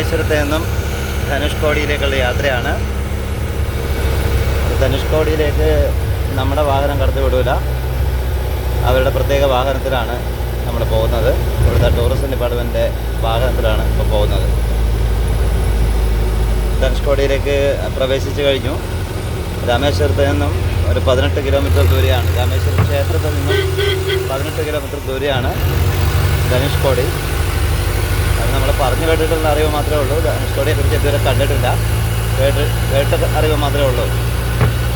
രാമേശ്വരത്ത് നിന്നും ധനുഷ്കോടിയിലേക്കുള്ള യാത്രയാണ്. ധനുഷ്കോടിയിലേക്ക് നമ്മുടെ വാഹനം കടത്തി വിടൂല. അവരുടെ പ്രത്യേക വാഹനത്തിലാണ് നമ്മൾ പോകുന്നത്. ഇവിടുത്തെ ടൂറിസം ഡിപ്പാർട്ട്മെന്റിന്റെ വാഹനത്തിലാണ് ഇപ്പോൾ പോകുന്നത്. ധനുഷ്കോടിയിലേക്ക് പ്രവേശിച്ചു കഴിഞ്ഞു. രാമേശ്വരത്ത് നിന്നും ഒരു പതിനെട്ട് കിലോമീറ്റർ ദൂരെയാണ്. രാമേശ്വരം ക്ഷേത്രത്തിൽ നിന്നും പതിനെട്ട് കിലോമീറ്റർ ദൂരെയാണ് ധനുഷ്കോടി അത് നമ്മൾ പറഞ്ഞു കേട്ടിട്ടുള്ള അറിവ് മാത്രമേ ഉള്ളൂ. ധനുഷ്കോടിയെ കുറിച്ച് ഇതുവരെ കണ്ടിട്ടില്ല. കേട്ട് കേട്ട അറിവ് മാത്രമേ ഉള്ളൂ.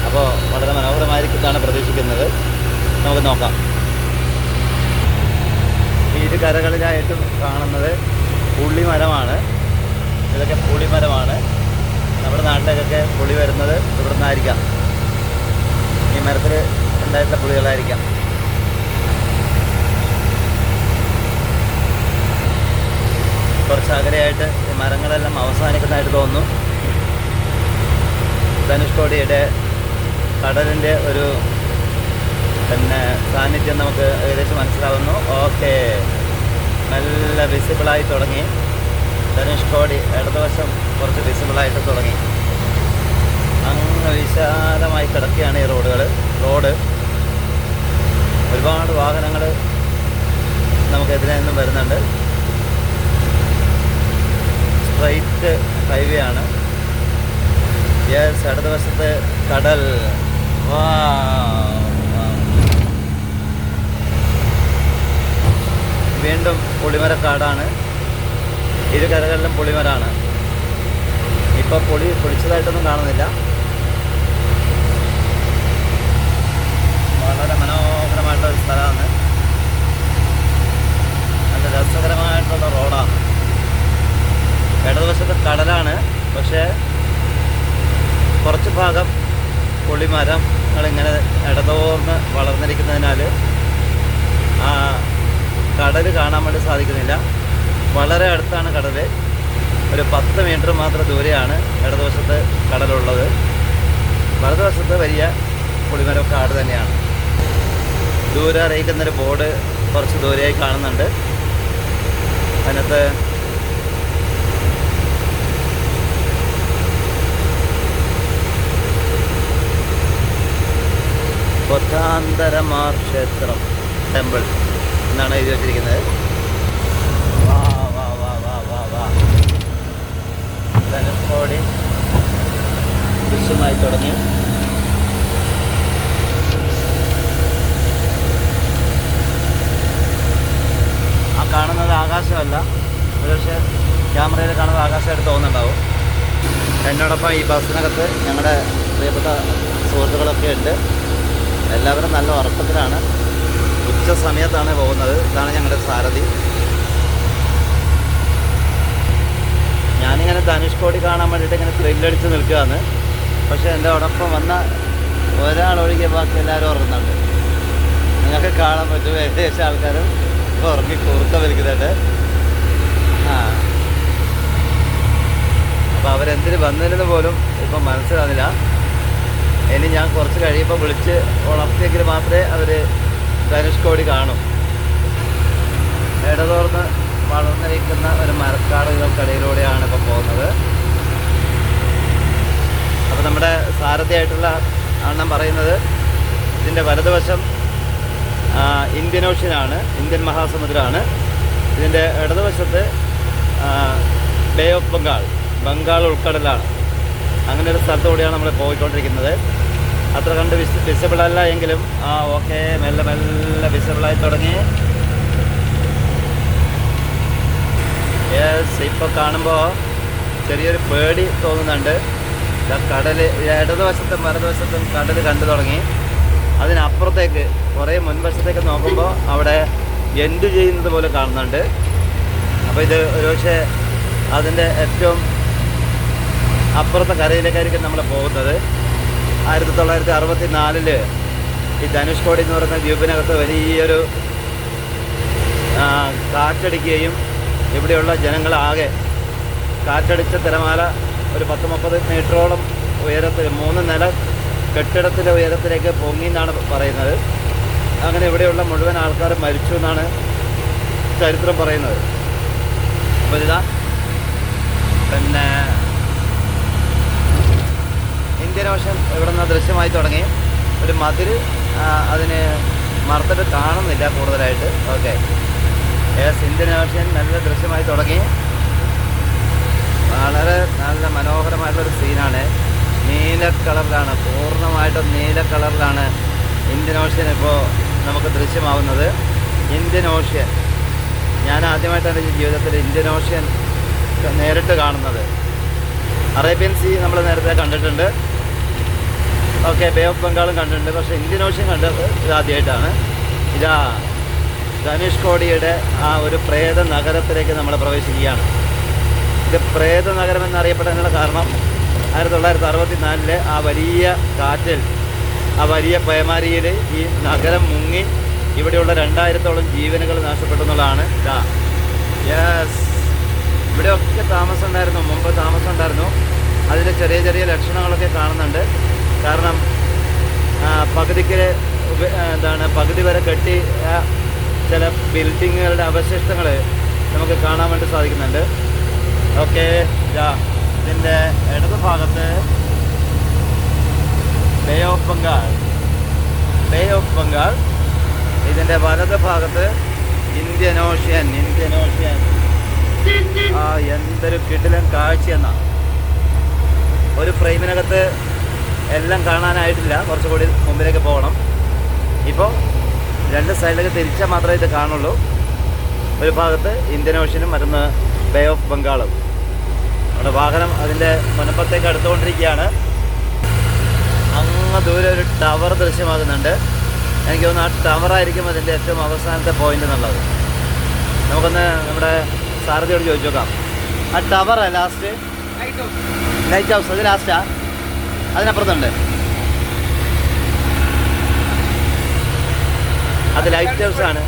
അപ്പോൾ വളരെ മനോഹരമായിരിക്കുന്നതാണ് പ്രതീക്ഷിക്കുന്നത്. നമുക്ക് നോക്കാം. ഇരു കരകളിലായിട്ടും കാണുന്നത് പുള്ളിമരമാണ്. ഇതൊക്കെ പുളിമരമാണ് നമ്മുടെ നാട്ടിലേക്കൊക്കെ പുളി വരുന്നത് ഇവിടുന്നായിരിക്കാം. ഈ മരത്തിൽ ഉണ്ടായിട്ടുള്ള പുളികളായിരിക്കാം കുറച്ച് അകലെയായിട്ട് മരങ്ങളെല്ലാം അവസാനിക്കുന്നതായിട്ട് തോന്നുന്നു. ധനുഷ്കോടിയുടെ കടലിന്റെ ഒരു പിന്നെ സാന്നിധ്യം നമുക്ക് ഏകദേശം മനസ്സിലാവുന്നു. ഓക്കെ. നല്ല വിസിബിളായി തുടങ്ങി. ധനുഷ്കോടി ഇടതുവശം കുറച്ച് വിസിബിളായിട്ട് തുടങ്ങി. അങ്ങ് വിശാലമായി കിടക്കുകയാണ് ഈ റോഡുകൾ റോഡ്. ഒരുപാട് വാഹനങ്ങൾ നമുക്കെതിരെ നിന്നും വരുന്നുണ്ട്. സ്ട്രൈറ്റ് ഹൈവേ ആണ്. യെസ് ഇടതുവശത്ത് കടൽ. വാ വീണ്ടും പുളിമരക്കാടാണ്. ഇരു കരകളിലും പുളിമരാണ്. ഇപ്പൊ പൊളി പൊളിച്ചതായിട്ടൊന്നും കാണുന്നില്ല. വളരെ മനോഹരമായിട്ടുള്ള ഒരു സ്ഥലമാണ്. നല്ല രസകരമായിട്ടുള്ള റോഡാണ്. ഇടതുവശത്ത് കടലാണ് പക്ഷേ കുറച്ച് ഭാഗം പുളിമരങ്ങൾ ഇടതോർന്ന് വളർന്നിരിക്കുന്നതിനാൽ ആ കടൽ കാണാൻ വേണ്ടി സാധിക്കുന്നില്ല. വളരെ അടുത്താണ് കടൽ ഒരു പത്ത് മീറ്റർ മാത്രം ദൂരെയാണ് ഇടതുവശത്ത് കടലുള്ളത്. വലതുവശത്ത് വലിയ പുളിമരം കാട് തന്നെയാണ്. ദൂരെ അറിയിക്കുന്നൊരു ബോർഡ് കുറച്ച് ദൂരെയായി കാണുന്നുണ്ട്. അതിനകത്ത് കൊത്താന്തരമാർ ക്ഷേത്രം ടെമ്പിൾ എന്നാണ് എഴുതി വച്ചിരിക്കുന്നത്. വാ വാ വാ വാ വാ വാ. ദൃശ്യമായി തുടങ്ങി. ആ കാണുന്നത് ആകാശമല്ല. ഒരുപക്ഷെ ക്യാമറയിൽ കാണുന്നത് ആകാശമായിട്ട് തോന്നുന്നുണ്ടാവും. എന്നോടൊപ്പം ഈ ബസ്സിനകത്ത് ഞങ്ങളുടെ പ്രിയപ്പെട്ട സുഹൃത്തുക്കളൊക്കെ ഉണ്ട്. എല്ലാവരും നല്ല ഉറക്കത്തിലാണ്. ഉച്ച സമയത്താണ് പോകുന്നത്. ഇതാണ് ഞങ്ങളുടെ സാരഥി. ഞാനിങ്ങനെ ധനുഷ്കോടി കാണാൻ വേണ്ടിയിട്ട് ഇങ്ങനെ ത്രില്ലടിച്ച് നിൽക്കുകയാണ്. പക്ഷേ എന്റെ ഒടൊപ്പം വന്ന ഒരാളൊഴികെ ബാക്കി എല്ലാവരും ഉറങ്ങുന്നുണ്ട്. നിങ്ങൾക്ക് കാണാൻ പറ്റും ഏകദേശം ആൾക്കാരും ഉറങ്ങി കുറുക്ക വലിക്കുന്നുണ്ട് ആ. അപ്പോൾ അവരെന്തിന് വന്നിരുന്നു പോലും ഇപ്പം മനസ്സിലാകുന്നില്ല. ഇനി ഞാൻ കുറച്ച് കഴിയുമ്പോൾ വിളിച്ച് ഉണർത്തിയെങ്കിൽ മാത്രമേ അവർ ധനുഷ്കോടി കാണും. ഇടതോർന്ന് വളർന്നിരിക്കുന്ന ഒരു മരക്കാടുകൾക്കിടയിലൂടെയാണ് ഇപ്പോൾ പോകുന്നത്. അപ്പോൾ നമ്മുടെ സാരഥിയായിട്ടുള്ള അണ്ണം പറയുന്നത് ഇതിന്റെ വലതുവശം ഇന്ത്യൻ ഓഷ്യനാണ് ഇന്ത്യൻ മഹാസമുദ്രമാണ് ഇതിന്റെ ഇടതുവശത്ത് ബേ ഓഫ് ബംഗാൾ ബംഗാൾ ഉൾക്കടലാണ്. അങ്ങനെ ഒരു സ്ഥലത്തൂടെയാണ് നമ്മൾ പോയിക്കൊണ്ടിരിക്കുന്നത്. അത്ര കണ്ട് വിസ് വിസിബിൾ അല്ല എങ്കിലും ആ ഓക്കെ മെല്ലെ മെല്ലെ വിസിബിളായി തുടങ്ങി. യെസ് ഇപ്പോൾ കാണുമ്പോൾ ചെറിയൊരു പേടി തോന്നുന്നുണ്ട്. കടൽ ഇടതുവശത്തും വലതുവശത്തും കടൽ കണ്ടു തുടങ്ങി. അതിനപ്പുറത്തേക്ക് കുറേ മുൻവശത്തേക്ക് നോക്കുമ്പോൾ അവിടെ എൻഡ് ചെയ്യുന്നത് പോലെ കാണുന്നുണ്ട്. അപ്പോൾ ഇത് ഒരുപക്ഷെ അതിന്റെ ഏറ്റവും അപ്പുറത്തെ കരയിലേക്കായിരിക്കും നമ്മൾ പോകുന്നത്. ആയിരത്തി തൊള്ളായിരത്തി അറുപത്തി നാലിൽ ഈ ധനുഷ്കോടി എന്ന് പറയുന്ന ദ്വീപിനകത്ത് വലിയൊരു കാറ്റടിക്കുകയും ഇവിടെയുള്ള ജനങ്ങളാകെ കാറ്റടിച്ച തിരമാല ഒരു പത്ത് മുപ്പത് മീറ്ററോളം ഉയരത്തിൽ മൂന്ന് നില കെട്ടിടത്തിന്റെ ഉയരത്തിലേക്ക് പൊങ്ങി എന്നാണ് പറയുന്നത്. അങ്ങനെ ഇവിടെയുള്ള മുഴുവൻ ആൾക്കാരും മരിച്ചു എന്നാണ് ചരിത്രം പറയുന്നത്. അപ്പോൾ ഇതാ. പിന്നെ ഓഷൻ ഇവിടെ നിന്ന് ദൃശ്യമായി തുടങ്ങി. ഒരു മതിൽ അതിന് മറത്തിട്ട് കാണുന്നില്ല കൂടുതലായിട്ട്. ഓക്കെ. ഏസ് ഇന്ത്യൻ ഓഷ്യൻ നല്ല ദൃശ്യമായി തുടങ്ങി. വളരെ നല്ല മനോഹരമായിട്ടുള്ളൊരു സീനാണ്. നീല കളറിലാണ് പൂർണമായിട്ടും നീല കളറിലാണ് ഇന്ത്യൻ ഓഷ്യൻ ഇപ്പോൾ നമുക്ക് ദൃശ്യമാവുന്നത്. Indian ocean. ഞാൻ ആദ്യമായിട്ടാണ് ഈ ജീവിതത്തിൽ ഇന്ത്യൻ ഓഷ്യൻ നേരിട്ട് കാണുന്നത്. അറേബ്യൻ സീ നമ്മൾ നേരത്തെ കണ്ടിട്ടുണ്ട്. ഓക്കെ ബേ ഓഫ് ബംഗാളും കണ്ടിട്ടുണ്ട്. പക്ഷേ ഇന്ത്യൻ ഓഷ്യൻ കണ്ടത് ഇതാദ്യമായിട്ടാണ് ഇതാ ധനുഷ് കോടിയുടെ ആ ഒരു പ്രേത നഗരത്തിലേക്ക് നമ്മൾ പ്രവേശിക്കുകയാണ്. ഇത് പ്രേത നഗരം എന്നറിയപ്പെടാനുള്ള കാരണം ആയിരത്തി തൊള്ളായിരത്തി അറുപത്തി നാലിലെ ആ വലിയ കാറ്റിൽ ആ വലിയ പേമാരിയിൽ ഈ നഗരം മുങ്ങി ഇവിടെയുള്ള രണ്ടായിരത്തോളം ജീവനുകൾ നാശപ്പെട്ടു എന്നുള്ളതാണ് ഇതാ. യെസ് ഇവിടെയൊക്കെ താമസം ഉണ്ടായിരുന്നു. മുമ്പ് താമസം ഉണ്ടായിരുന്നു. അതിന്റെ ചെറിയ ചെറിയ ലക്ഷണങ്ങളൊക്കെ കാണുന്നുണ്ട്. കാരണം പകുതിക്ക് എന്താണ് പകുതി വരെ കെട്ടി ചില ബിൽഡിങ്ങുകളുടെ അവശിഷ്ടങ്ങൾ നമുക്ക് കാണാൻ വേണ്ടി സാധിക്കുന്നുണ്ട്. ഓക്കെ ഇതാ ഇതിന്റെ ഇടത് ഭാഗത്ത് bay of Bengal bay of Bengal ഇതിന്റെ വലത് ഭാഗത്ത് ഇന്ത്യൻ ഓഷ്യൻ ഇന്ത്യൻ ഓഷ്യൻ ആ എന്തൊരു കിടിലൻ കാഴ്ചയെന്നാണ് ഒരു ഫ്രെയിമിനകത്ത് എല്ലാം കാണാനായിട്ടില്ല. കുറച്ചുകൂടി മുമ്പിലേക്ക് പോകണം. ഇപ്പോൾ രണ്ട് സൈഡിലേക്ക് തിരിച്ചാൽ മാത്രമേ ഇത് കാണുള്ളൂ. ഒരു ഭാഗത്ത് ഇന്ത്യൻ ഓഷ്യനും മറ്റൊന്ന് ബേ ഓഫ് ബംഗാളും. നമ്മുടെ വാഹനം അതിന്റെ മുനപ്പത്തേക്ക് അടുത്തുകൊണ്ടിരിക്കുകയാണ്. അങ്ങ് ദൂരെ ഒരു ടവർ ദൃശ്യമാകുന്നുണ്ട്. എനിക്ക് തോന്നുന്നു ആ ടവറായിരിക്കും അതിന്റെ ഏറ്റവും അവസാനത്തെ പോയിന്റ് എന്നുള്ളത്. നമുക്കൊന്ന് നമ്മുടെ സാരഥിയോട് ചോദിച്ചു നോക്കാം. ആ ടവറാണ് ലാസ്റ്റ് ലൈറ്റ് ഹൗസ് അത് ലാസ്റ്റാ അതിനപ്പുറത്തുണ്ട്. അത് ലൈറ്റ് ഹൗസ് ആണ്.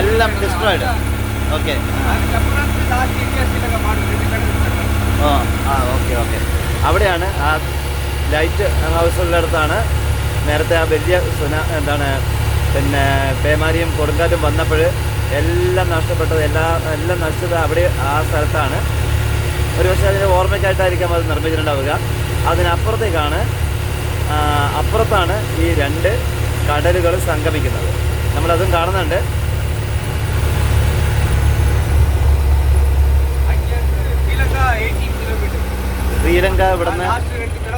എല്ലാം ഡിസ്ട്രോയിഡ് ഓക്കെ ആ. ഓക്കെ ഓക്കെ അവിടെയാണ് ആ ലൈറ്റ് ഹൗസ് ഉള്ളിടത്താണ് നേരത്തെ ആ വലിയ സുന എന്താണ് പിന്നെ പേമാരിയും കൊടുങ്കാറ്റും വന്നപ്പോൾ എല്ലാം നഷ്ടപ്പെട്ടത് എല്ലാ എല്ലാം നശിച്ചത് അവിടെ ആ സ്ഥലത്താണ്. ഒരു പക്ഷേ അതിന്റെ ഓർമ്മയ്ക്കായിട്ടായിരിക്കാം അത് നിർമ്മിച്ചിട്ടുണ്ടാവുക. അതിനപ്പുറത്തേക്കാണ് അപ്പുറത്താണ് ഈ രണ്ട് കടലുകൾ സംഗമിക്കുന്നത്. നമ്മളതും കാണുന്നുണ്ട്. ശ്രീലങ്ക ഇവിടുന്ന്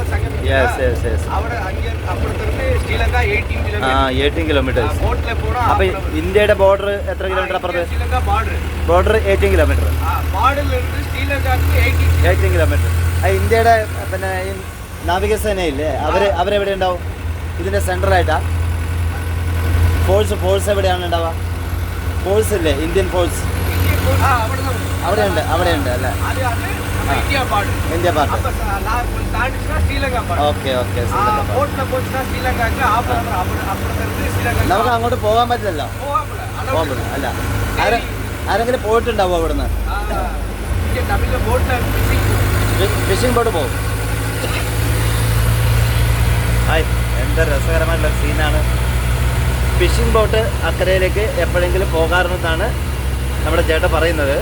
லாஸ்ட் ரெண்டு கடல் சங்கம் യെസ് യെസ് യെസ് അവിടെ அங்கே அப்புறத்திலிருந்து ஸ்ரீலங்கா எயிட்டீன் ആ கிலோமீட்டர் എയ്റ്റീൻ കിലോമീറ്റേഴ്സ് போட்ல போனா അപ്പോൾ ഇന്ത്യയുടെ ബോർഡർ എത്ര കിലോമീറ്റർ അപ്പുറത്ത് Sri Lanka border border eighteen kilometre பார்டர்ல இருந்து ஸ்ரீலங்காக்கு எயிட்டீன் എയ്റ്റീൻ കിലോമീറ്റർ ആ ഇന്ത്യയുടെ പിന്നെ ഈ നാവികസേനയില്ലേ അവർ അവരെവിടെ ഉണ്ടാവും ഇതിൻ്റെ സെൻട്രലായിട്ടാ ഫോഴ്സ് ഫോഴ്സ് എവിടെയാണ് ഉണ്ടാവുക ഫോഴ്സ് ഇല്ലേ ഇന്ത്യൻ ഫോഴ്സ് இந்தியன் போர்ட் அவ்வளோதான் അവിടെയുണ്ട് അവിടെയുണ്ട് അല്ലേ அது அது நம்ம இந்தியா பார்டர் ഇന്ത്യ പാർട്ട് அப்போ தாண்டிச்சுன்னா ஸ்ரீலங்கா பார்டர் ഓക്കെ ഓക്കെ போட்ல போச்சுன்னா ஸ்ரீலங்காக்கு அப்புறம் அப்புறம் அப்புறம் இருந்து ஸ்ரீலங்கா നമുക്ക് അങ്ങോട്ട് പോകാൻ പറ്റില്ലല്ലോ போகாமல പോകാൻ அளவு പറ്റില്ല അല്ല ആരെ ആരെങ്കിലും പോയിട്ടുണ്ടാവും അവിടുന്ന് இங்கே தமிழில் போட்டில் ஃபிஷிங் ഫിഷിംഗ് ബോട്ട് പോകും ഹായ് എന്ത് രസകരമായിട്ടുള്ള സീനാണ് ഫിഷിംഗ് ബോട്ട് അക്കരയിലേക്ക് എപ്പോഴെങ്കിലും പോകാറുണ്ടെന്നാണ് നമ്മുടെ ചേട്ടൻ പറയുന്നത്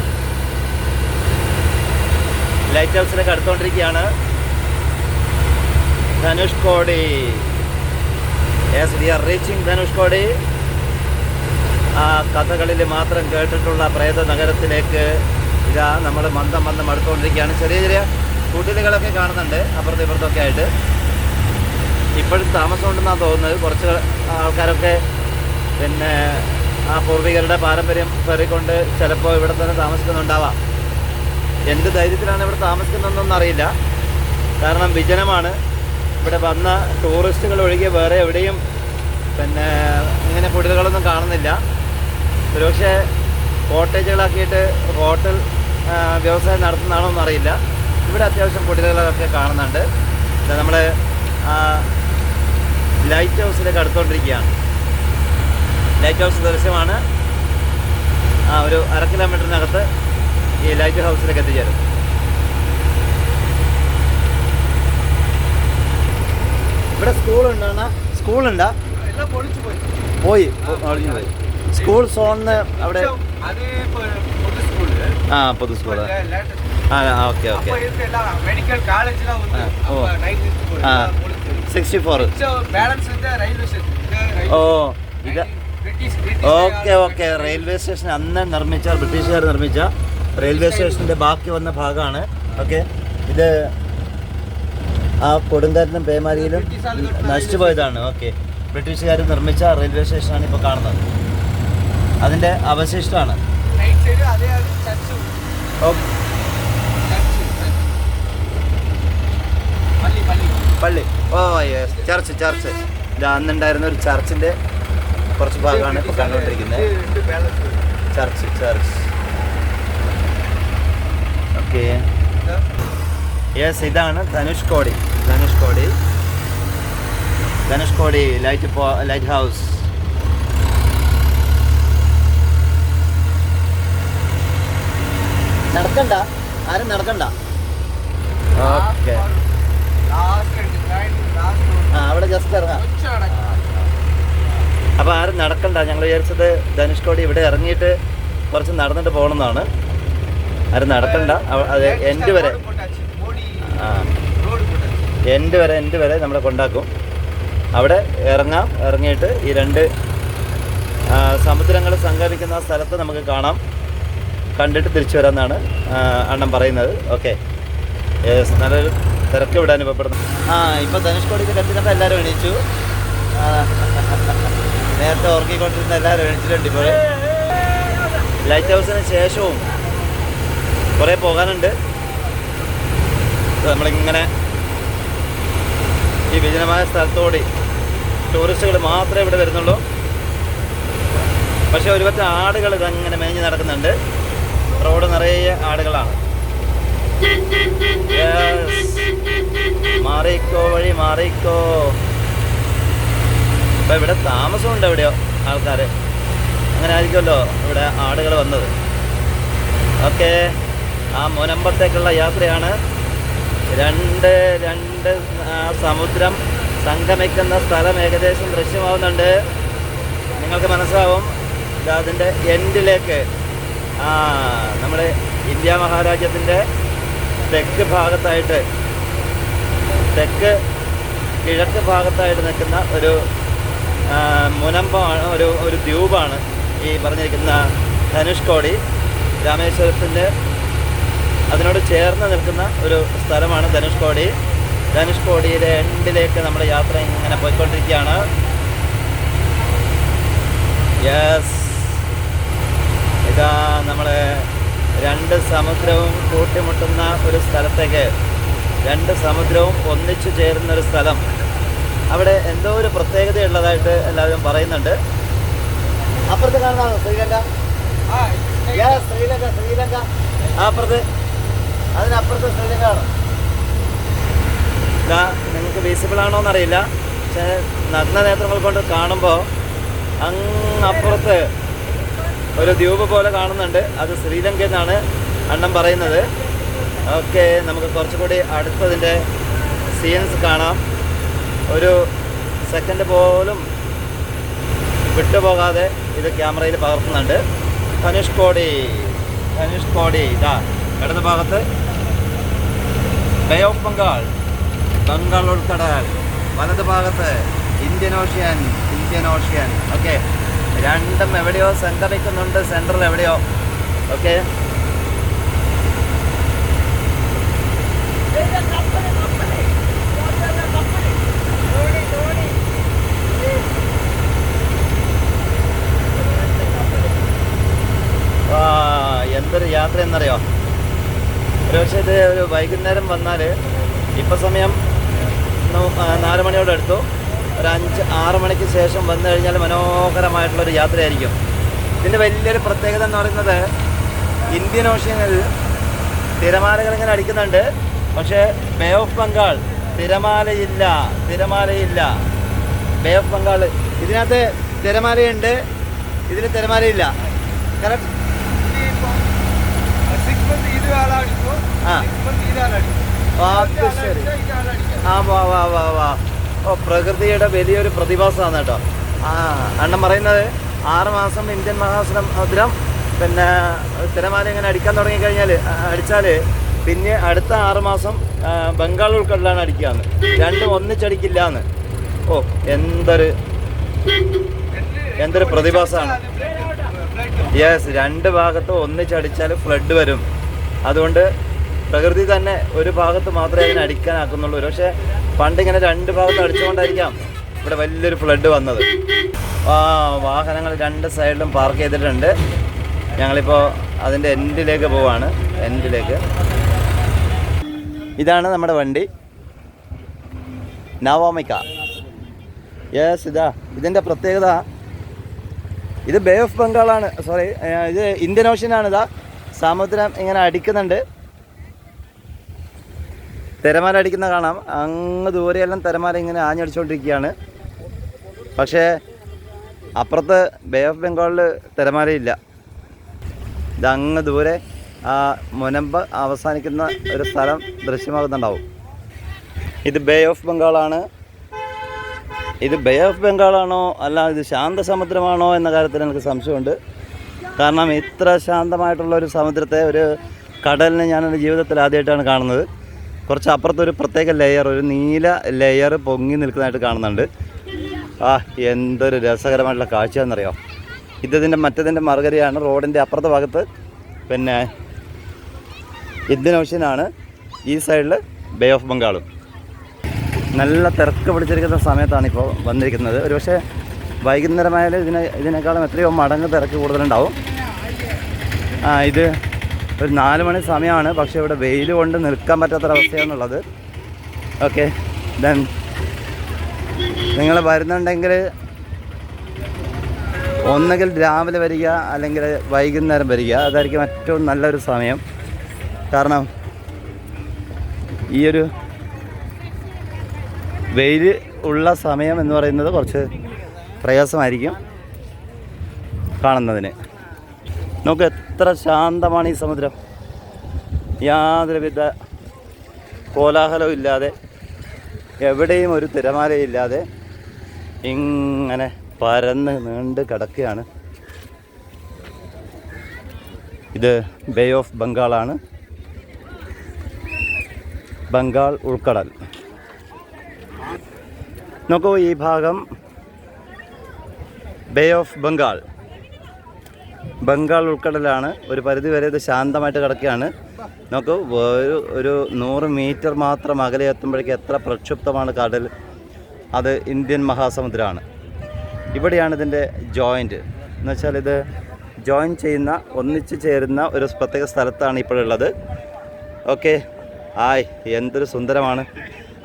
ലൈറ്റ് ഹൗസിനൊക്കെ അടുത്തുകൊണ്ടിരിക്കുകയാണ് Dhanushkodi yes we are reaching Dhanushkodi. ആ കഥകളിൽ മാത്രം കേട്ടിട്ടുള്ള പ്രേത നഗരത്തിലേക്ക് ഇതാ നമ്മൾ മന്ദം മന്ദം അടുത്തുകൊണ്ടിരിക്കുകയാണ്. ചെറിയ ചെറിയ കുടിലുകളൊക്കെ കാണുന്നുണ്ട് അപ്പുറത്തും ഇപ്പുറത്തൊക്കെ ആയിട്ട്. ഇപ്പോഴും താമസം താമസമുണ്ടെന്നാണ് തോന്നുന്നത്. കുറച്ച് ആൾക്കാരൊക്കെ പിന്നെ ആ പൂർവികരുടെ പാരമ്പര്യം പേറിക്കൊണ്ട് ചിലപ്പോൾ ഇവിടെ തന്നെ താമസിക്കുന്നുണ്ടാവാം. എന്ത് ധൈര്യത്തിലാണ് ഇവിടെ താമസിക്കുന്നതെന്നൊന്നും അറിയില്ല. കാരണം വിജനമാണ്. ഇവിടെ വന്ന ടൂറിസ്റ്റുകൾ ഒഴികെ വേറെ എവിടെയും പിന്നെ ഇങ്ങനെ കുടിലുകളൊന്നും കാണുന്നില്ല. ഒരുപക്ഷെ കോട്ടേജുകളാക്കിയിട്ട് ഹോട്ടൽ വ്യവസായം നടത്തുന്നതാണോ അറിയില്ല. ഇവിടെ അത്യാവശ്യം കുടിലുകളൊക്കെ കാണുന്നുണ്ട്. നമ്മൾ ലൈറ്റ് ഹൗസിലേക്ക് അടുത്തുകൊണ്ടിരിക്കുകയാണ് ലൈറ്റ് ഹൗസ് ദൃശ്യമാണ്. ആ ഒരു അര കിലോമീറ്ററിനകത്ത് ഈ ലൈറ്റ് ഹൗസിലേക്ക് എത്തിച്ചേരും. ഇവിടെ സ്കൂളുണ്ടാണ് സ്കൂളുണ്ട് പോയി. സ്കൂൾ സോണിന് അവിടെ ആ പൊതു സ്കൂൾ ആ. Okay okay. സിക്സ്റ്റി ഫോർ ഓ ഇത് ഓക്കെ ഓക്കെ. റെയിൽവേ സ്റ്റേഷൻ അന്ന് നിർമ്മിച്ച ബ്രിട്ടീഷുകാർ നിർമ്മിച്ച റെയിൽവേ സ്റ്റേഷന്റെ ബാക്കി വന്ന ഭാഗമാണ്. ഓക്കെ. ഇത് ആ കൊടുങ്കാറ്റിലും പേമാരിയിലും നശിച്ചുപോയതാണ്. ഓക്കെ. ബ്രിട്ടീഷുകാർ നിർമ്മിച്ച റെയിൽവേ സ്റ്റേഷനാണ് ഇപ്പോൾ കാണുന്നത്. അതിന്റെ അവശിഷ്ടമാണ്. പള്ളി. ഓ യെസ് ചർച്ച് ചർച്ച്. ഇത് അന്നുണ്ടായിരുന്ന ഒരു ചർച്ചിന്റെ കുറച്ച് ഭാഗമാണ് ഇപ്പോൾ കണ്ടുകൊണ്ടിരിക്കുന്നത്. Church church. ഓക്കെ. യെസ് ഇതാണ് ധനുഷ് കോടി. ധനുഷ് കോടി. ധനുഷ് കോടി ലൈറ്റ് ലൈറ്റ് ഹൗസ്. നടക്കണ്ട. ആരും നടക്കണ്ട. ഓക്കെ. അവിടെ ജസ്റ്റ് ഇറങ്ങാം. അപ്പോൾ ആരും നടക്കണ്ട. ഞങ്ങൾ വിചാരിച്ചത് ധനുഷ്കോടി ഇവിടെ ഇറങ്ങിയിട്ട് കുറച്ച് നടന്നിട്ട് പോകണമെന്നാണ്. അത് നടത്തണ്ട അത് എന്റെ വരെ. ആ. എന്റെ വരെ എന്റെ വരെ നമ്മളെ കൊണ്ടാക്കും. അവിടെ ഇറങ്ങാം. ഇറങ്ങിയിട്ട് ഈ രണ്ട് സമുദ്രങ്ങൾ സംഗമിക്കുന്ന സ്ഥലത്ത് നമുക്ക് കാണാം. കണ്ടിട്ട് തിരിച്ചു വരാമെന്നാണ് അണ്ണൻ പറയുന്നത്. ഓക്കെ നല്ലൊരു തിരക്ക് ഇവിടെ അനുഭവപ്പെടുന്നു. ആ ഇപ്പം ധനുഷ് കോടിക്ക് കത്തിനപ്പോൾ എല്ലാവരും എണീച്ചു. നേരത്തെ ഉറക്കിക്കൊണ്ടിരുന്ന എല്ലാവരും എണീച്ചിട്ടുണ്ട് ഇപ്പോൾ ലൈറ്റ് ഹൗസിന് ശേഷവും കുറേ പോകാനുണ്ട്. നമ്മളിങ്ങനെ ഈ വിജനമായ സ്ഥലത്തോടെ ടൂറിസ്റ്റുകൾ മാത്രമേ ഇവിടെ വരുന്നുള്ളൂ. പക്ഷെ ഒരുപറ്റ ആടുകൾ ഇതങ്ങനെ മേഞ്ഞ് നടക്കുന്നുണ്ട്. റോഡ് നിറയെ ആടുകളാണ്. മാറിക്കോ വഴി മാറിക്കോ. അപ്പൊ ഇവിടെ താമസമുണ്ട് എവിടെയോ ആൾക്കാർ അങ്ങനെ ആയിരിക്കുമല്ലോ ഇവിടെ ആടുകൾ വന്നത്. ഓക്കെ ആ മുനമ്പത്തേക്കുള്ള യാത്രയാണ്. രണ്ട് രണ്ട് സമുദ്രം സംഗമിക്കുന്ന സ്ഥലം ഏകദേശം ദൃശ്യമാവുന്നുണ്ട്. നിങ്ങൾക്ക് മനസ്സിലാവും അതിന്റെ എൻഡിലേക്ക് ആ നമ്മുടെ ഇന്ത്യ മഹാരാജ്യത്തിന്റെ തെക്ക് ഭാഗത്തായിട്ട് തെക്ക് കിഴക്ക് ഭാഗത്തായിട്ട് നിൽക്കുന്ന ഒരു മുനമ്പമാണ് ഒരു ഒരു ദ്വീപാണ് ഈ പറഞ്ഞിരിക്കുന്ന ധനുഷ്കോടി. രാമേശ്വരത്തിന്റെ അതിനോട് ചേർന്ന് നിൽക്കുന്ന ഒരു സ്ഥലമാണ് ധനുഷ്കോടി ധനുഷ്കോടിയുടെ എൻഡിലേക്ക് നമ്മുടെ യാത്ര ഇങ്ങനെ പോയിക്കൊണ്ടിരിക്കുകയാണ്. യെസ് ഇതാ നമ്മൾ രണ്ട് സമുദ്രവും കൂട്ടിമുട്ടുന്ന ഒരു സ്ഥലത്തേക്ക് രണ്ട് സമുദ്രവും ഒന്നിച്ചു ചേരുന്ന ഒരു സ്ഥലം. അവിടെ എന്തോ ഒരു പ്രത്യേകതയുള്ളതായിട്ട് എല്ലാവരും പറയുന്നുണ്ട്. അപ്പുറത്ത് കാണുന്ന ശ്രീലങ്ക? ശ്രീലങ്ക ശ്രീലങ്ക അപ്പുറത്ത് നിങ്ങൾക്ക് വിസിബിൾ ആണോ എന്നറിയില്ല. പക്ഷേ നഗ്ന നേത്രങ്ങൾ കൊണ്ട് കാണുമ്പോൾ അങ്ങപ്പുറത്ത് ഒരു ദ്വീപ് പോലെ കാണുന്നുണ്ട്. അത് ശ്രീലങ്ക എന്നാണ് അണ്ണം പറയുന്നത്. ഓക്കെ നമുക്ക് കുറച്ചുകൂടി അടുത്തതിന്റെ സീൻസ് കാണാം. ഒരു സെക്കൻഡ് പോലും വിട്ടുപോകാതെ ഇത് ക്യാമറയിൽ പകർത്തുന്നുണ്ട്. ധനുഷ് കോടി ധനുഷ് കോടി ഇതാ ഇടത് ഭാഗത്ത് ബേ ഓഫ് ബംഗാൾ ബംഗാൾ ഉൾക്കടൽ വലത് ഭാഗത്ത് Indian ocean Indian ocean okay രണ്ടും എവിടെയോ സംഗമിക്കുന്നുണ്ട് സെൻട്രൽ എവിടെയോ. ഓക്കെ എന്തൊരു യാത്ര എന്നറിയോ? ഒരു പക്ഷേ ഇത് ഒരു വൈകുന്നേരം വന്നാൽ ഇപ്പം സമയം നാല് മണിയോട് അടുത്തു. ഒരു അഞ്ച് ആറ് മണിക്ക് ശേഷം വന്നു കഴിഞ്ഞാൽ മനോഹരമായിട്ടുള്ളൊരു യാത്രയായിരിക്കും. ഇതിന്റെ വലിയൊരു പ്രത്യേകത എന്ന് പറയുന്നത് ഇന്ത്യൻ ഓഷ്യനിൽ തിരമാലകൾ ഇങ്ങനെ അടിക്കുന്നുണ്ട്. പക്ഷേ ബേ ഓഫ് ബംഗാൾ തിരമാലയില്ല തിരമാലയില്ല. ബേ ഓഫ് ബംഗാൾ ഇതിനകത്ത് തിരമാലയുണ്ട് ഇതിന് തിരമാലയില്ല. കറക്റ്റ് അത് ശരി? ആ വാ വാ വാ വാ. ഓ പ്രകൃതിയുടെ വലിയൊരു പ്രതിഭാസമാണ് കേട്ടോ. ആ അണ്ണൻ പറയുന്നത് ആറുമാസം ഇന്ത്യൻ മഹാസമുദ്രം പിന്നെ തിരമാല ഇങ്ങനെ അടിക്കാൻ തുടങ്ങിക്കഴിഞ്ഞാൽ അടിച്ചാൽ പിന്നെ അടുത്ത ആറുമാസം ബംഗാൾ ഉൾക്കടലാണ് അടിക്കുകയെന്ന് രണ്ടും ഒന്നിച്ചടിക്കില്ല എന്ന് ഓ എന്തൊരു എന്തൊരു പ്രതിഭാസമാണ്. യെസ് രണ്ട് ഭാഗത്ത് ഒന്നിച്ചടിച്ചാൽ ഫ്ലഡ് വരും. അതുകൊണ്ട് പ്രകൃതി തന്നെ ഒരു ഭാഗത്ത് മാത്രമേ അതിനെ അടിക്കാനാക്കുന്നുള്ളൂ. പക്ഷേ പണ്ട് ഇങ്ങനെ രണ്ട് ഭാഗത്ത് അടിച്ചുകൊണ്ടായിരിക്കാം ഇവിടെ വലിയൊരു ഫ്ലഡ് വന്നത്. വാഹനങ്ങൾ രണ്ട് സൈഡിലും പാർക്ക് ചെയ്തിട്ടുണ്ട്. ഞങ്ങളിപ്പോൾ അതിന്റെ എൻഡിലേക്ക് പോവാണ്. എൻഡിലേക്ക് ഇതാണ് നമ്മുടെ വണ്ടി. നവോമിക്ക യെസ് ഇതാ. ഇതിന്റെ പ്രത്യേകത ഇത് ബേ ഓഫ് ബംഗാളാണ് സോറി ഇത് ഇന്ത്യൻ ഓഷ്യനാണ് ഇതാ. സമുദ്രം ഇങ്ങനെ അടിക്കുന്നുണ്ട്. തിരമാല അടിക്കുന്ന കാണാം. അങ്ങ് ദൂരെയെല്ലാം തിരമാല ഇങ്ങനെ ആഞ്ഞടിച്ചുകൊണ്ടിരിക്കുകയാണ് പക്ഷേ അപ്പുറത്ത് ബേ ഓഫ് ബംഗാളിൽ തിരമാലയില്ല. ഇത് അങ്ങ് ദൂരെ ആ മുനമ്പ് അവസാനിക്കുന്ന ഒരു സ്ഥലം ദൃശ്യമാകുന്നുണ്ടാവും. ഇത് ബേ ഓഫ് ബംഗാളാണ് ഇത് ബേ ഓഫ് ബംഗാളാണോ അല്ല ഇത് ശാന്തസമുദ്രമാണോ എന്ന കാര്യത്തിൽ എനിക്ക് സംശയമുണ്ട്. കാരണം ഇത്ര ശാന്തമായിട്ടുള്ള ഒരു സമുദ്രത്തെ ഒരു കടലിനെ ഞാൻ എന്റെ ജീവിതത്തിൽ ആദ്യമായിട്ടാണ് കാണുന്നത്. കുറച്ച് അപ്പുറത്തൊരു പ്രത്യേക ലെയർ ഒരു നീല ലെയർ പൊങ്ങി നിൽക്കുന്നതായിട്ട് കാണുന്നുണ്ട്. ആ എന്തൊരു രസകരമായിട്ടുള്ള കാഴ്ചയാണെന്നറിയോ? ഇതിന്റെ മറ്റതിന്റെ മറുകരയാണ് റോഡിന്റെ അപ്പുറത്തെ ഭാഗത്ത്. പിന്നെ ഇന്ത്യൻ ഈ സൈഡിൽ ബേ ഓഫ് ബംഗാളും നല്ല തിരക്ക് പിടിച്ചിരിക്കുന്ന സമയത്താണ് ഇപ്പോൾ വന്നിരിക്കുന്നത്. ഒരുപക്ഷെ വൈകുന്നേരമായാലും ഇതിനെ ഇതിനേക്കാളും എത്രയോ മടങ്ങ് തിരക്ക് കൂടുതലുണ്ടാവും. ആ ഇത് ഒരു നാല് മണി സമയമാണ് പക്ഷേ ഇവിടെ വെയിൽ കൊണ്ട് നിൽക്കാൻ പറ്റാത്തൊരവസ്ഥയാണുള്ളത് ഓക്കെ ദെൻ നിങ്ങൾ വരുന്നുണ്ടെങ്കിൽ ഒന്നുകിൽ രാവിലെ വരിക അല്ലെങ്കിൽ വൈകുന്നേരം വരിക. അതായിരിക്കും ഏറ്റവും നല്ലൊരു സമയം. കാരണം ഈ ഒരു വെയിൽ ഉള്ള സമയം എന്ന് പറയുന്നത് കുറച്ച് പ്രയാസമായിരിക്കും കാണുന്നതിന്. നമുക്ക് എത്ര ശാന്തമാണ് ഈ സമുദ്രം. യാതൊരുവിധ കോലാഹലവും ഇല്ലാതെ എവിടെയും ഒരു തിരമാലയില്ലാതെ ഇങ്ങനെ പരന്ന് നീണ്ട് കിടക്കുകയാണ്. ഇത് ബേ ഓഫ് ബംഗാളാണ് ബംഗാൾ ഉൾക്കടൽ. നോക്കൂ ഈ ഭാഗം ബേ ഓഫ് ബംഗാൾ ബംഗാൾ ഉൾക്കടലാണ്. ഒരു പരിധി വരെ ഇത് ശാന്തമായിട്ട് കിടക്കുകയാണ്. നമുക്ക് ഒരു ഒരു നൂറ് മീറ്റർ മാത്രം അകലെ എത്തുമ്പോഴേക്ക് എത്ര പ്രക്ഷുബ്ധമാണ് കടൽ. അത് ഇന്ത്യൻ മഹാസമുദ്രമാണ്. ഇവിടെയാണ് ഇതിന്റെ ജോയിന്റ് എന്ന് വെച്ചാൽ ഇത് ജോയിൻ ചെയ്യുന്ന ഒന്നിച്ച് ചേരുന്ന ഒരു പ്രത്യേക സ്ഥലത്താണ് ഇപ്പോഴുള്ളത്. ഓക്കെ ആയ് എന്തൊരു സുന്ദരമാണ്.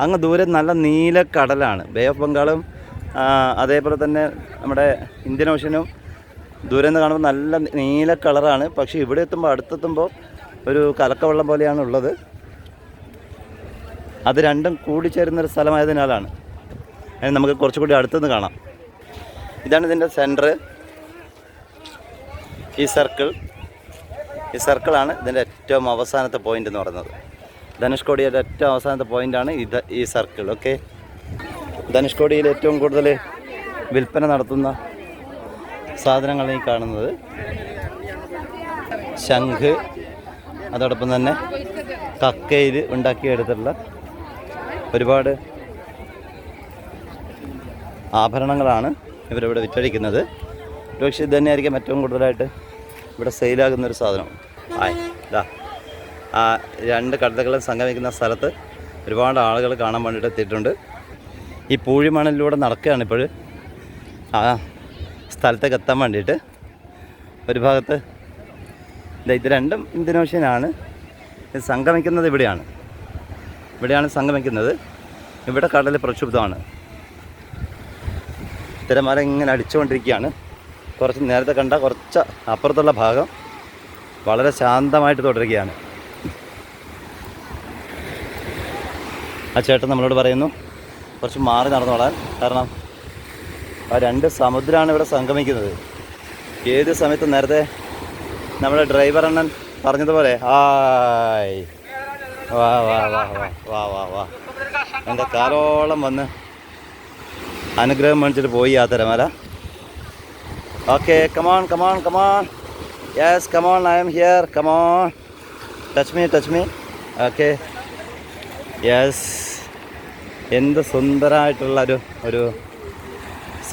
അങ്ങ് ദൂരെ നല്ല നീല കടലാണ്. ബേ ഓഫ് ബംഗാളും അതേപോലെ തന്നെ നമ്മുടെ ഇന്ത്യൻ ഓഷ്യനും ദൂരെ നിന്ന് കാണുമ്പോൾ നല്ല നീല കളറാണ്. പക്ഷേ ഇവിടെ എത്തുമ്പോൾ അടുത്തെത്തുമ്പോൾ ഒരു കലക്കവെള്ളം പോലെയാണ് ഉള്ളത്. അത് രണ്ടും കൂടി കൂടിച്ചേരുന്നൊരു സ്ഥലമായതിനാലാണ്. നമുക്ക് കുറച്ചുകൂടി അടുത്തുനിന്ന് കാണാം. ഇതാണ് ഇതിന്റെ സെന്റർ ഈ സർക്കിൾ. ഈ സർക്കിളാണ് ഇതിന്റെ ഏറ്റവും അവസാനത്തെ പോയിന്റ് എന്ന് പറയുന്നത്. ധനുഷ്കോടിയുടെ ഏറ്റവും അവസാനത്തെ പോയിന്റാണ് ഇത് ഈ സർക്കിൾ. ഓക്കെ? ധനുഷ്കോടിയിൽ ഏറ്റവും കൂടുതൽ വിൽപ്പന നടത്തുന്ന സാധനങ്ങൾ ഈ കാണുന്നത്. ശംഖ് അതോടൊപ്പം തന്നെ കക്കയിൽ ഉണ്ടാക്കിയെടുത്തിട്ടുള്ള ഒരുപാട് ആഭരണങ്ങളാണ് ഇവരിവിടെ വിറ്റഴിക്കുന്നത്. പക്ഷേ ഇത് തന്നെയായിരിക്കും ഏറ്റവും കൂടുതലായിട്ട് ഇവിടെ സെയിലാകുന്ന ഒരു സാധനം. ആയി ഇതാ ആ രണ്ട് കടലുകളും സംഗമിക്കുന്ന സ്ഥലത്ത് ഒരുപാട് ആളുകൾ കാണാൻ വേണ്ടിയിട്ട് എത്തിയിട്ടുണ്ട്. ഈ പൂഴിമണലിലൂടെ നടക്കുകയാണ് ഇപ്പോൾ ആ സ്ഥലത്തേക്ക് എത്താൻ വേണ്ടിയിട്ട് ഒരു ഭാഗത്ത് ഇത് രണ്ടും ഇന്ത്യൻ ഓഷ്യനാണ് സംഗമിക്കുന്നത് ഇവിടെയാണ്. ഇവിടെയാണ് സംഗമിക്കുന്നത്. ഇവിടെ കടൽ പ്രക്ഷുബ്ധമാണ്. തിരമാല ഇങ്ങനെ അടിച്ചുകൊണ്ടിരിക്കുകയാണ്. കുറച്ച് നേരത്തെ കണ്ട കുറച്ച് അപ്പുറത്തുള്ള ഭാഗം വളരെ ശാന്തമായിട്ട് തുടരുകയാണ്. ആ ചേട്ടൻ നമ്മളോട് പറയുന്നു കുറച്ച് മാറി നടന്നോളാൻ. കാരണം ആ രണ്ട് സമുദ്രമാണ് ഇവിടെ സംഗമിക്കുന്നത്. ഏത് സമയത്തും നേരത്തെ നമ്മുടെ ഡ്രൈവർ അണ്ണൻ പറഞ്ഞതുപോലെ ഹായ്. വാ വാ വാ വാ വാ വാ വാ. എന്റെ കാലോളം വന്ന് അനുഗ്രഹം മേടിച്ചിട്ട് പോയി ആ തരമല. Okay come on come on come on yes come on I am here come on touch me touch me okay yes. എന്ത് സുന്ദരമായിട്ടുള്ള ഒരു ഒരു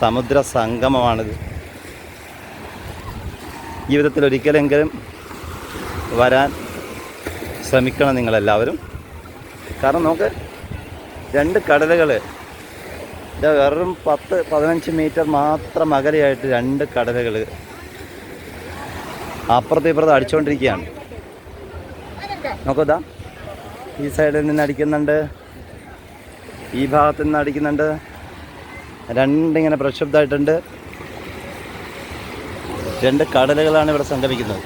സമുദ്ര സംഗമമാണിത് ജീവിതത്തിൽ ഒരിക്കലെങ്കിലും വരാൻ ശ്രമിക്കണം നിങ്ങളെല്ലാവരും. കാരണം നമുക്ക് രണ്ട് കടലുകൾ വെറും പത്ത് പതിനഞ്ച് മീറ്റർ മാത്രം അകലെയായിട്ട് രണ്ട് കടലുകൾ അപ്പുറത്തും ഇപ്പുറത്ത് അടിച്ചുകൊണ്ടിരിക്കുകയാണ് നോക്കൂതാ ഈ സൈഡിൽ നിന്ന് അടിക്കുന്നുണ്ട് ഈ ഭാഗത്തു നിന്ന് അടിക്കുന്നുണ്ട് രണ്ടിങ്ങനെ പ്രക്ഷുബ്ധമായിട്ടുണ്ട്. രണ്ട് കടലുകളാണ് ഇവിടെ സംഗമിക്കുന്നത്.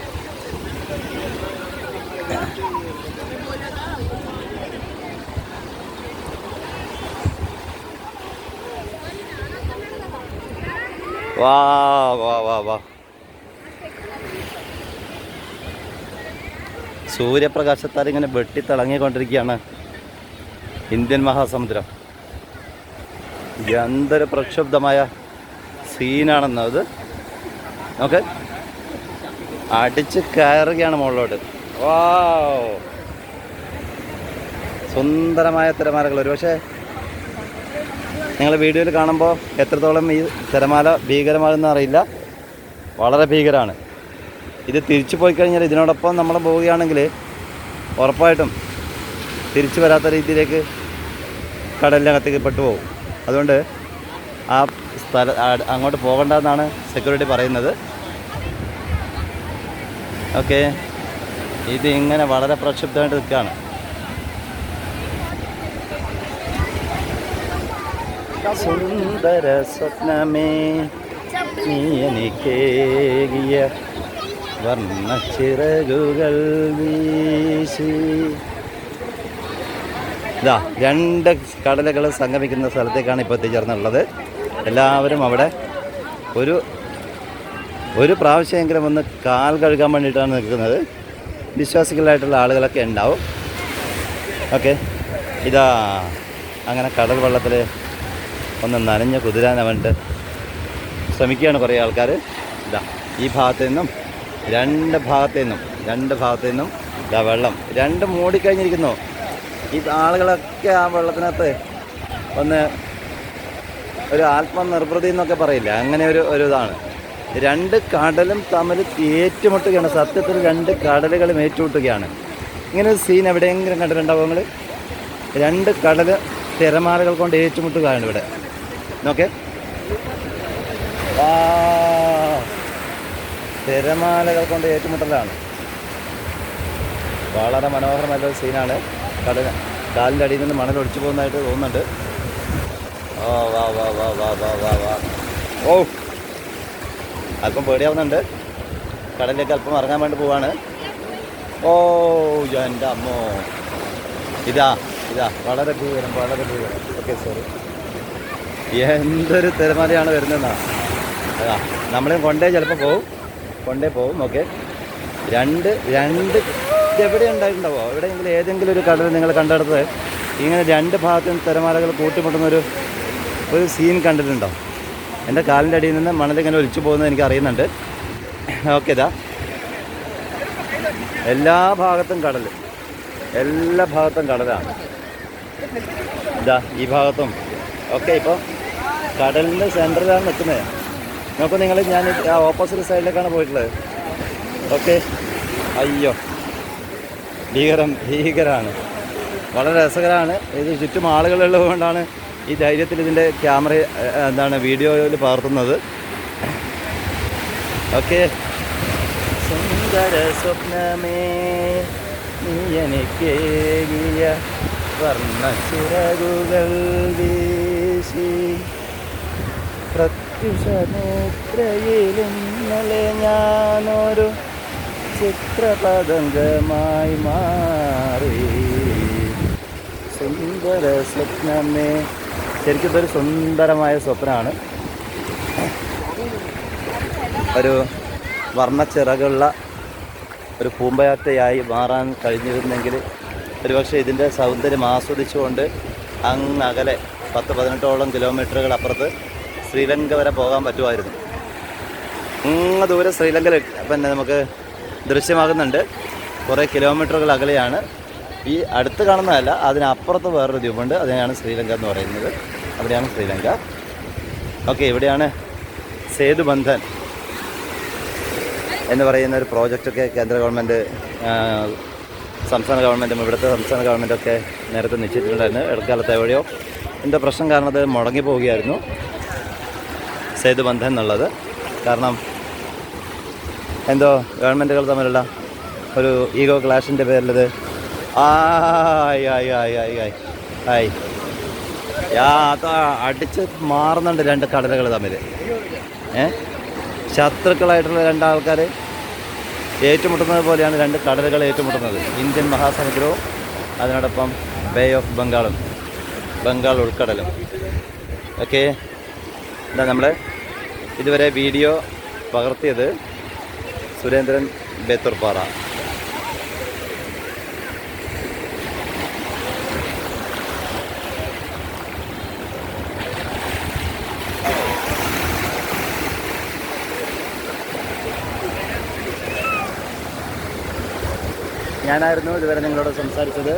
വാ വാ വാ വാ. സൂര്യപ്രകാശത്താൽ ഇങ്ങനെ വെട്ടിത്തിളങ്ങിക്കൊണ്ടിരിക്കുകയാണ് ഇന്ത്യൻ മഹാസമുദ്രം. എന്തൊരു പ്രക്ഷുബ്ധമായ സീനാണെന്നത് നോക്ക്. അടിച്ച് കയറുകയാണ് മുകളിലോട്ട്. വാ സുന്ദരമായ തിരമാലകൾ. ഒരുപക്ഷെ നിങ്ങൾ വീഡിയോയിൽ കാണുമ്പോൾ എത്രത്തോളം ഈ തിരമാല ഭീകരമാകുന്ന അറിയില്ല. വളരെ ഭീകരമാണ് ഇത് തിരിച്ചു പോയി കഴിഞ്ഞാൽ ഇതിനോടൊപ്പം നമ്മൾ പോവുകയാണെങ്കിൽ ഉറപ്പായിട്ടും തിരിച്ചു വരാത്ത രീതിയിലേക്ക് കടലിനകത്തേക്ക് പെട്ടുപോകും. അതുകൊണ്ട് ആ സ്ഥല അങ്ങോട്ട് പോകണ്ടെന്നാണ് സെക്യൂരിറ്റി പറയുന്നത്. ഓക്കെ. ഇത് ഇങ്ങനെ വളരെ പ്രക്ഷുബ്ധമായിട്ട് നിൽക്കുകയാണ്. സുന്ദര സ്വപ്നമേ നീ എനിക്കേകിയ വർണ ചിറകുകൾ വീശി. ഇതാ രണ്ട് കടലുകൾ സംഗമിക്കുന്ന സ്ഥലത്തേക്കാണ് ഇപ്പോൾ എത്തിച്ചേർന്നുള്ളത് എല്ലാവരും അവിടെ ഒരു ഒരു പ്രാവശ്യമെങ്കിലും ഒന്ന് കാൽ കഴുകാൻ വേണ്ടിയിട്ടാണ് നിൽക്കുന്നത്. വിശ്വാസികളായിട്ടുള്ള ആളുകളൊക്കെ ഉണ്ടാവും. ഓക്കെ. ഇതാ അങ്ങനെ കടൽ വെള്ളത്തിൽ ഒന്ന് നനഞ്ഞ് കുതിരാൻ വേണ്ടിയിട്ട് ശ്രമിക്കുകയാണ് കുറേ ആൾക്കാർ. ഇതാ ഈ ഭാഗത്തു നിന്നും രണ്ട് ഭാഗത്തു നിന്നും രണ്ട് ഭാഗത്തു നിന്നും ഇതാ വെള്ളം. രണ്ടും മൂടിക്കഴിഞ്ഞിരിക്കുന്നു. ഈ ആളുകളൊക്കെ ആ വെള്ളത്തിനകത്ത് ഒന്ന് ഒരു ആത്മനിർവൃതി എന്നൊക്കെ പറയില്ല? അങ്ങനെ ഒരു ഒരു ഇതാണ്. രണ്ട് കടലും തമ്മിൽ ഏറ്റുമുട്ടുകയാണ്. സത്യത്തിൽ രണ്ട് കടലുകളും ഏറ്റുമുട്ടുകയാണ്. ഇങ്ങനെ ഒരു സീൻ എവിടെയെങ്കിലും കണ്ടിട്ടുണ്ടാവും നിങ്ങൾ രണ്ട് കടൽ തിരമാലകൾ കൊണ്ട് ഏറ്റുമുട്ടുകയാണ് ഇവിടെ. നോക്കേ. തിരമാലകൾ കൊണ്ട് ഏറ്റുമുട്ടലാണ്. വളരെ മനോഹരമായ ഒരു സീനാണ്. കടൽ കാലിന്റെ അടിയിൽ നിന്ന് മണൽ ഒടിച്ചു പോകുന്നതായിട്ട് തോന്നുന്നുണ്ട്. ഓ വാ വാ വാ വാ വാ വാ വാ. ഓ അല്പം പേടിയാവുന്നുണ്ട്. കടലിലേക്ക് അല്പം ഇറങ്ങാൻ വേണ്ടി പോവാണ്. ഓ എന്റെ അമ്മോ. ഇതാ ഇതാ വളരെ ഭീകരം വളരെ ഭീകരം ഓക്കെ സോറി എന്തൊരു തിരമാലയാണ് വരുന്നതെന്നാ. അതാ നമ്മളെയും കൊണ്ടേ ചിലപ്പോൾ പോവും. കൊണ്ടേ പോവും ഓക്കെ. രണ്ട് രണ്ട് എവിടെ ഉണ്ടായിട്ടുണ്ടാവോ? എവിടെയെങ്കിലും ഏതെങ്കിലും ഒരു കടൽ നിങ്ങൾ കണ്ടെടുത്ത് ഇങ്ങനെ രണ്ട് ഭാഗത്തും തിരമാലകൾ കൂട്ടിമുട്ടുന്ന ഒരു ഒരു സീൻ കണ്ടിട്ടുണ്ടോ? എന്റെ കാലിന്റെ അടിയിൽ നിന്ന് മണലിങ്ങനെ ഒലിച്ചു പോകുന്നത് എനിക്ക് അറിയുന്നുണ്ട്. ഓക്കെ ഇതാ എല്ലാ ഭാഗത്തും കടൽ എല്ലാ ഭാഗത്തും കടലാണ്. ഇതാ ഈ ഭാഗത്തും. ഓക്കെ ഇപ്പോൾ കടലിന്റെ സെന്ററിലാണ് നിൽക്കുന്നത്. നോക്കൂ നിങ്ങൾ ഞാൻ ആ ഓപ്പോസിറ്റ് സൈഡിലേക്കാണ് പോയിട്ടുള്ളത്. ഓക്കെ. അയ്യോ. ഭീകരം ഭീകരമാണ് വളരെ രസകരമാണ് ഇത് ചുറ്റും ആളുകളുള്ളത് കൊണ്ടാണ് ഈ ധൈര്യത്തിൽ ഇതിന്റെ ക്യാമറ എന്താണ് വീഡിയോയിൽ പകർത്തുന്നത്. ഓക്കെ. സുന്ദര സ്വപ്നമേ നീ എനിക്കേകിയ വർണച്ചിറകുകൾ വീശി. പ്രത്യുഷനേത്രയിൽ ഇന്നലെ ഞാനൊരു ചിത്രപതംഗമായി മാറി. സുന്ദര സ്വപ്നമേ. ശരിക്കും ഇതൊരു സുന്ദരമായ സ്വപ്നമാണ്. ഒരു വർണച്ചിറകുള്ള ഒരു പൂമ്പയാറ്റയായി മാറാൻ കഴിഞ്ഞിരുന്നെങ്കിൽ ഒരുപക്ഷെ ഇതിന്റെ സൗന്ദര്യം ആസ്വദിച്ചുകൊണ്ട് അങ്ങ് അകലെ പത്ത് പതിനെട്ടോളം കിലോമീറ്ററുകൾ അപ്പുറത്ത് ശ്രീലങ്ക വരെ പോകാൻ പറ്റുമായിരുന്നു. അങ്ങ് ദൂരെ ശ്രീലങ്ക പിന്നെ നമുക്ക് ദൃശ്യമാകുന്നുണ്ട്. കുറേ കിലോമീറ്ററുകൾ അകലെയാണ്. ഈ അടുത്ത് കാണുന്നതല്ല അതിനപ്പുറത്ത് വേറൊരു ദ്വീപുണ്ട്. അതിനാണ് ശ്രീലങ്ക എന്ന് പറയുന്നത്. അവിടെയാണ് ശ്രീലങ്ക. ഓക്കെ ഇവിടെയാണ് സേതുബന്ധൻ എന്ന് പറയുന്ന ഒരു പ്രോജക്റ്റൊക്കെ കേന്ദ്ര ഗവൺമെന്റ് സംസ്ഥാന ഗവൺമെന്റും ഇവിടുത്തെ സംസ്ഥാന ഗവൺമെന്റൊക്കെ നേരത്തെ നിശ്ചയിച്ചിട്ടുണ്ടായിരുന്നു. ഇടക്കാലത്ത് എവിടെയോ എന്റെ പ്രശ്നം കാരണം അത് മുടങ്ങി പോവുകയായിരുന്നു. സേതുബന്ധൻ എന്നുള്ളത്. കാരണം എന്തോ ഗവൺമെന്റുകൾ തമ്മിലുള്ള ഒരു ഈഗോ ക്ലാഷിന്റെ പേരിലത്. ആയ് ആയ് ആയ് ആയ് ആയ് ആയ്. അത് അടിച്ച് മാറുന്നുണ്ട് രണ്ട് കടലുകൾ തമ്മിൽ ഏ? ശത്രുക്കളായിട്ടുള്ള രണ്ടാൾക്കാർ ഏറ്റുമുട്ടുന്നത് പോലെയാണ് രണ്ട് കടലുകൾ ഏറ്റുമുട്ടുന്നത്. ഇന്ത്യൻ മഹാസമുദ്രവും അതിനോടൊപ്പം ബേ ഓഫ് ബംഗാളും ബംഗാൾ ഉൾക്കടലും. ഓക്കെ? എന്താ നമ്മൾ ഇതുവരെ വീഡിയോ പകർത്തിയത് സുരേന്ദ്രൻ ബേത്തൂർപ്പാറ ഞാനായിരുന്നു ഇതുവരെ നിങ്ങളോട് സംസാരിച്ചത്.